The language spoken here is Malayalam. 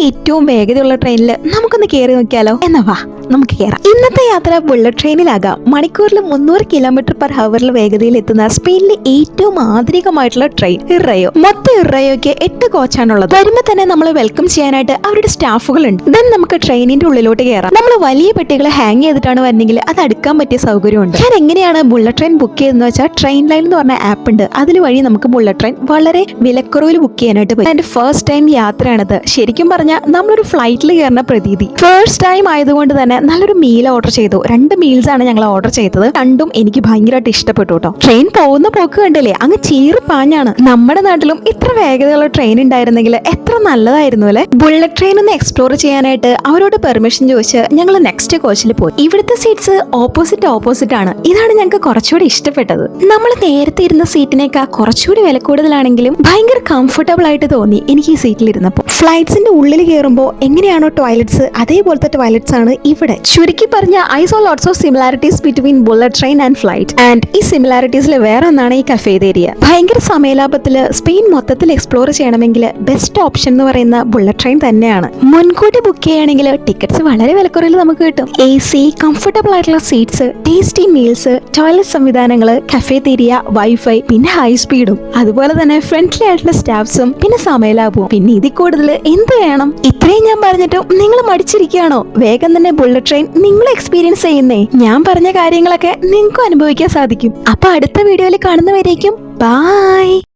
ഏറ്റവും വേഗതയുള്ള ട്രെയിനിൽ നമുക്കൊന്ന് കയറി നോക്കിയാലോ? എന്നാ വാ. നമുക്ക് കയറാം ഇന്നത്തെ യാത്ര ബുള്ളറ്റ് ട്രെയിനിലാകാം മണിക്കൂറിൽ മുന്നൂറ് കിലോമീറ്റർ പെർ ഹവറിൽ വേഗതയിൽ എത്തുന്ന സ്പെയിനിലെ ഏറ്റവും ആധുനികമായിട്ടുള്ള ട്രെയിൻ ഇറയോ. മൊത്തം ഇറയോയ്ക്ക് എട്ട് കോച്ചാണുള്ളത് വരുമ്പോൾ തന്നെ നമ്മൾ വെൽക്കം ചെയ്യാനായിട്ട് അവരുടെ സ്റ്റാഫുകൾ ഉണ്ട്. ദെൻ നമുക്ക് ട്രെയിനിന്റെ ഉള്ളിലോട്ട് കയറാം നമ്മൾ വലിയ പെട്ടികൾ ഹാങ് ചെയ്തിട്ടാണ് വരുന്നെങ്കിൽ അത് അടുക്കാൻ പറ്റിയ സൗകര്യമുണ്ട്. ഞാൻ എങ്ങനെയാണ് ബുള്ളറ്റ് ട്രെയിൻ ബുക്ക് ചെയ്തെന്ന് വെച്ചാൽ ട്രെയിൻ ലൈൻ എന്ന് പറഞ്ഞ ആപ്പ് ഉണ്ട്. അതിൽ വഴി നമുക്ക് ബുള്ളറ്റ് ട്രെയിൻ വളരെ വിലക്കുറവിൽ ബുക്ക് ചെയ്യാനായിട്ട് പറ്റും. എന്റെ ഫസ്റ്റ് ടൈം യാത്രയാണിത്. ശരിക്കും പറഞ്ഞാൽ നമ്മളൊരു ഫ്ലൈറ്റിൽ കയറുന്ന പ്രതീതി. ഫസ്റ്റ് ടൈം ആയതുകൊണ്ട് തന്നെ നല്ലൊരു മീൽ ഓർഡർ ചെയ്തു. രണ്ട് മീൽസ് ആണ് ഞങ്ങൾ ഓർഡർ ചെയ്തത്. രണ്ടും എനിക്ക് ഭയങ്കരമായിട്ട് ഇഷ്ടപ്പെട്ടു കേട്ടോ ട്രെയിൻ പോകുന്ന പോക്ക് കണ്ടില്ലേ? അങ്ങ് ചീറ് പാഞ്ഞാണ് നമ്മുടെ നാട്ടിലും ഇത്ര വേഗതയുള്ള ട്രെയിൻ ഉണ്ടായിരുന്നെങ്കിൽ എത്ര നല്ലതായിരുന്നു അല്ലെ? ബുള്ളറ്റ് ട്രെയിൻ ഒന്ന് എക്സ്പ്ലോർ ചെയ്യാനായിട്ട് അവരോട് പെർമിഷൻ ചോദിച്ച് ഞങ്ങൾ നെക്സ്റ്റ് കോച്ചിൽ പോയി. ഇവിടുത്തെ സീറ്റ്സ് ഓപ്പോസിറ്റ് ഓപ്പോസിറ്റ് ആണ്. ഇതാണ് ഞങ്ങൾക്ക് കുറച്ചുകൂടി ഇഷ്ടപ്പെട്ടത്. നമ്മൾ നേരത്തെ ഇരുന്ന സീറ്റിനേക്കാൾ കുറച്ചുകൂടി വില കൂടുതലാണെങ്കിലും ഭയങ്കര കംഫർട്ടബിൾ ആയിട്ട് തോന്നി എനിക്ക് ഈ സീറ്റിൽ ഇരുന്നപ്പോൾ. ഫ്ലൈറ്റ്സിന്റെ ഉള്ളിൽ കയറുമ്പോൾ എങ്ങനെയാണോ ടോയ്ലറ്റ്സ് അതേപോലത്തെ ടോയ്ലറ്റ്സ് ആണ് ഇവിടെ ചുരുക്കി പറഞ്ഞ I saw lots of similarities between bullet train and flight and ഈ സിമിലാരിറ്റീസിൽ വേറെ ഒന്നാണ് ഈ കഫേതേരിയ ഭയങ്കര സമയലാഭത്തിൽ സ്പെയിൻ മൊത്തത്തിൽ എക്സ്പ്ലോർ ചെയ്യണമെങ്കിൽ ബെസ്റ്റ് ഓപ്ഷൻ എന്ന് പറയുന്ന ബുള്ളറ്റ് ട്രെയിൻ തന്നെയാണ്. മുൻകൂട്ടി ബുക്ക് ചെയ്യുകയാണെങ്കിൽ ടിക്കറ്റ്സ് വളരെ വിലക്കുറവിൽ നമുക്ക് കിട്ടും. എ സി കംഫർട്ടബിൾ ആയിട്ടുള്ള സീറ്റ്സ് ടേസ്റ്റി മീൽസ് ടോയ്ലറ്റ് സംവിധാനങ്ങൾ കഫേതേരിയ വൈഫൈ പിന്നെ ഹൈ സ്പീഡും അതുപോലെ തന്നെ ഫ്രണ്ട്ലി ആയിട്ടുള്ള സ്റ്റാഫ്സും പിന്നെ സമയലാഭവും. പിന്നെ ഇതിൽ കൂടുതൽ എന്ത് വേണം? ഇത്രയും ഞാൻ പറഞ്ഞിട്ടും നിങ്ങൾ മടിച്ചിരിക്കുകയാണോ? വേഗം തന്നെ ബുള്ളറ്റ് ട്രെയിൻ നിങ്ങൾ എക്സ്പീരിയൻസ് ചെയ്യുന്നേ. ഞാൻ പറഞ്ഞ കാര്യങ്ങളൊക്കെ നിങ്ങൾക്കും അനുഭവിക്കാൻ സാധിക്കും. അപ്പൊ അടുത്ത വീഡിയോയിൽ കാണുന്നവരേക്കും ബൈ